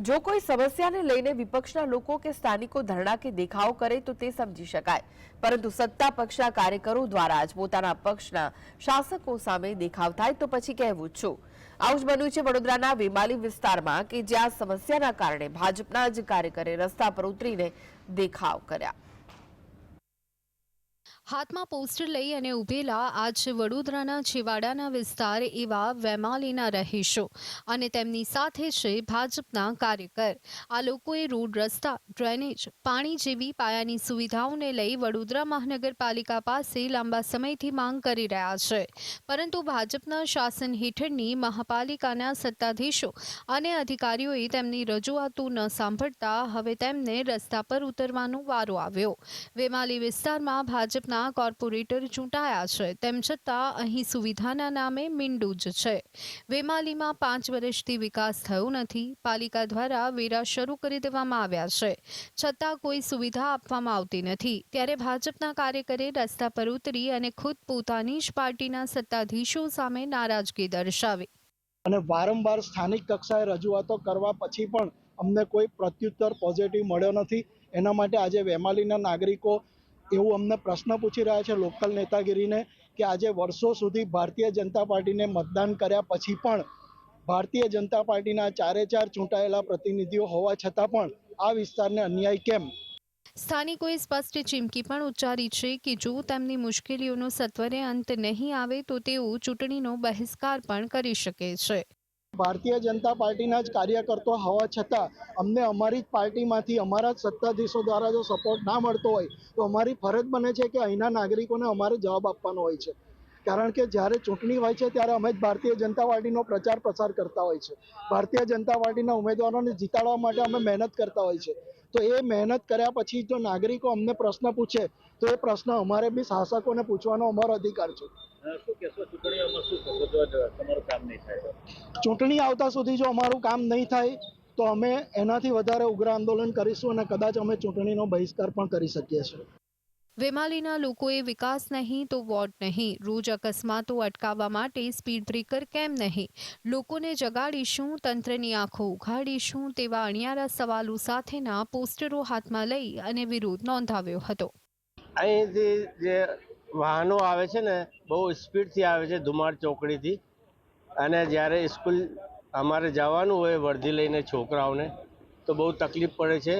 જો કોઈ સમસ્યાને લઈને વિપક્ષના લોકો કે સ્થાનિકો ધરણા કે દેખાવ કરે તો તે સમજી શકાય. પરંતુ સત્તા પક્ષના કાર્યકરો દ્વારા જ પોતાના પક્ષના શાસકો સામે દેખાવ થાય તો પછી કહેવું જ છું. આવું જ બન્યું છે વડોદરાના વેમાલી વિસ્તારમાં કે જ્યાં સમસ્યાના કારણે ભાજપના જ કાર્યકરે રસ્તા પર ઉતરીને દેખાવ કર્યા. હાથમાં પોસ્ટર લઈ અને ઉભેલા આજ વડોદરાના છેવાડાના વિસ્તાર એવા વેમાલીના રહીશો અને તેમની સાથે છે ભાજપના કાર્યકર. આ લોકોએ રોડ, રસ્તા, ડ્રેનેજ, પાણી જેવી પાયાની સુવિધાઓને લઈ વડોદરા મહાનગરપાલિકા પાસે લાંબા સમયથી માંગ કરી રહ્યા છે. પરંતુ ભાજપના શાસન હેઠળની મહાપાલિકાના સત્તાધીશો અને અધિકારીઓએ તેમની રજૂઆતો ન સાંભળતા હવે તેમને રસ્તા પર ઉતરવાનો વારો આવ્યો. વેમાલી વિસ્તારમાં ભાજપના કોર્પોરેટર ચૂંટાયા છે. તેમ છતાં અહીં સુવિધાના નામે મીંડું જ છે. વેમાલીમાં પાંચ વર્ષથી વિકાસ થયો નથી. પાલિકા દ્વારા વેરા શરૂ કરી દેવામાં આવ્યા છે. છતાં કોઈ સુવિધા આપવામાં આવતી નથી. ત્યારે ભાજપના કાર્યકરે રસ્તા પર ઉતરી અને ખુદ પોતાની જ પાર્ટીના સત્તાધીશો સામે નારાજગી દર્શાવી. અને વારંવાર સ્થાનિક કક્ષાએ રજૂઆતો કરવા પછી પણ અમને કોઈ પ્રત્યુત્તર પોઝિટિવ મળ્યો નથી. એના માટે આજે વેમાલીના નાગરિકો એવું અમને પ્રશ્ન પૂછી રહ્યા છે લોકલ નેતાગીરીને કે આજે વર્ષો સુધી ભારતીય જનતા પાર્ટીને મતદાન કર્યા પછી પણ ભારતીય જનતા પાર્ટીના ચારે ચાર ચૂંટાયેલા પ્રતિનિધિઓ હોવા છતાં પણ આ વિસ્તારને અન્યાય કેમ? સ્થાનિકોએ સ્પષ્ટ ચીમકી પણ ઉચ્ચારી છે કે જો તેમની મુશ્કેલીઓનો સત્વરે અંત નહીં આવે તો તેઓ ચૂંટણીનો બહિષ્કાર પણ કરી શકે છે. ભારતીય જનતા પાર્ટીના જ કાર્યકર્તા હોવા છતાં અમને અમારી જ પાર્ટીમાંથી અમારા જ સત્તાધીશો દ્વારા જો સપોર્ટ ના મળતો હોય, તો અમારી ફરજ બને છે કે અહીંના નાગરિકોને અમારે જવાબ આપવાનો હોય છે. કારણ કે જ્યારે ચૂંટણી હોય છે, ત્યારે અમે જ ભારતીય જનતા પાર્ટીનો પ્રચાર પ્રસાર કરતા હોય છે. ભારતીય જનતા પાર્ટીના ઉમેદવારોને જીતાડવા માટે અમે મહેનત કરતા હોય છે. તો એ મહેનત કર્યા પછી જો નાગરિકો અમને પ્રશ્ન પૂછે તો એ પ્રશ્ન અમારે બી શાસકોને પૂછવાનો અમારો અધિકાર છે. ચૂંટણી આવતા સુધી જો અમારું કામ નહીં થાય તો અમે એનાથી વધારે ઉગ્ર આંદોલન કરીશું અને કદાચ અમે ચૂંટણીનો બહિષ્કાર પણ કરી શકીએ છીએ. વેમાલીના લોકોએ વિકાસ નહીં તો વોટ નહીં. રોજ અકસ્માતો અટકાવવા માટે સ્પીડ બ્રેકર કેમ નહીં? લોકોને જગાડીશું તંત્રની આંખો ઉઘાડીશું તેવા અણિયારા સવાલો સાથેના પોસ્ટરો હાથમાં લઈ અને વિરોધ નોંધાવ્યો હતો. અહીંથી જે વાહનો આવે છે ને, બહુ સ્પીડથી આવે છે ધુમાડ ચોકડીથી. અને જ્યારે સ્કૂલ અમારે જવાનું હોય વર્ધી લઈને છોકરાઓને, તો બહુ તકલીફ પડે છે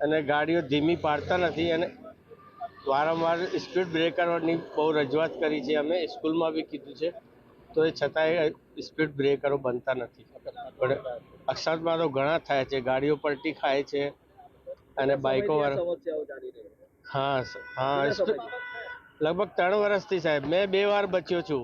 અને ગાડીઓ ધીમી પાડતા નથી અને વારંવાર સ્પીડ બ્રેકરોની બહુ રજૂઆત કરી છે અમે સ્કૂલમાં બી કીધું છે. તો એ છતાંય સ્પીડ બ્રેકરો બનતા નથી. પણ તો ઘણા થાય છે ગાડીઓ પલટી ખાય છે અને બાઇકો હા હા લગભગ ત્રણ વર્ષથી સાહેબ મેં બે વાર બચ્યો છું.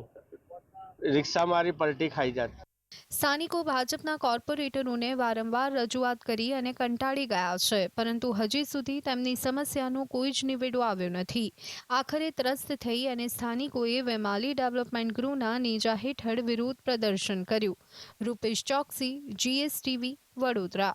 રિક્ષા મારી પલટી ખાઈ જાત. સ્થાનિકો ભાજપના કોર્પોરેટરોને વારંવાર રજૂઆત કરી અને કંટાળી ગયા છે, પરંતુ હજી સુધી તેમની સમસ્યાનો કોઈ જ નિવેડો આવ્યો નથી. આખરે ત્રસ્ત થઈ અને સ્થાનિકોએ વેમાલી ડેવલપમેન્ટ ગૃહના નેજા હેઠળ વિરોધ પ્રદર્શન કર્યું. રૂપેશ ચોકસી, જીએસટીવી, વડોદરા.